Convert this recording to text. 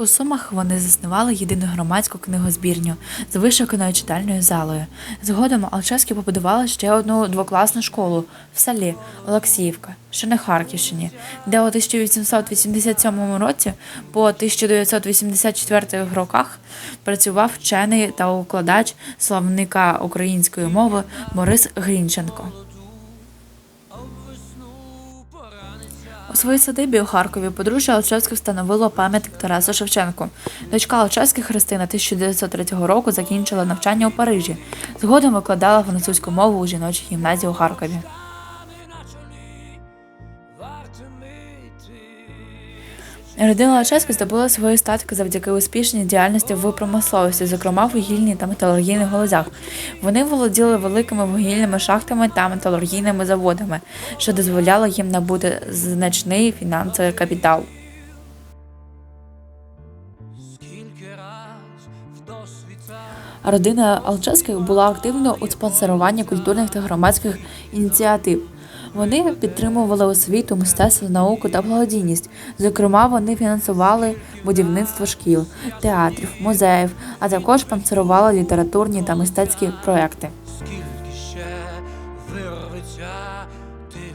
У Сумах вони заснували єдину громадську книгозбірню з вишуканою читальною залою. Згодом Алчевські побудували ще одну двокласну школу в селі Олексіївка, що на Харківщині, де у 1887 році по 1984 роках працював вчений та укладач словника української мови Борис Грінченко. У своїй садибі у Харкові подружжя Олчевських встановило пам'ятник Тарасу Шевченку. Дочка Олчевських Христина 1903 року закінчила навчання у Парижі. Згодом викладала французьку мову у жіночій гімназії у Харкові. Родина Лачевських здобула свої статки завдяки успішній діяльності в промисловості, зокрема в вугільній та металургійних галузях. Вони володіли великими вугільними шахтами та металургійними заводами, що дозволяло їм набути значний фінансовий капітал. Родина Алчевських була активною у спонсоруванні культурних та громадських ініціатив. Вони підтримували освіту, мистецтво, науку та благодійність. Зокрема, вони фінансували будівництво шкіл, театрів, музеїв, а також спонсорували літературні та мистецькі проекти. Скільки ще вирветься тих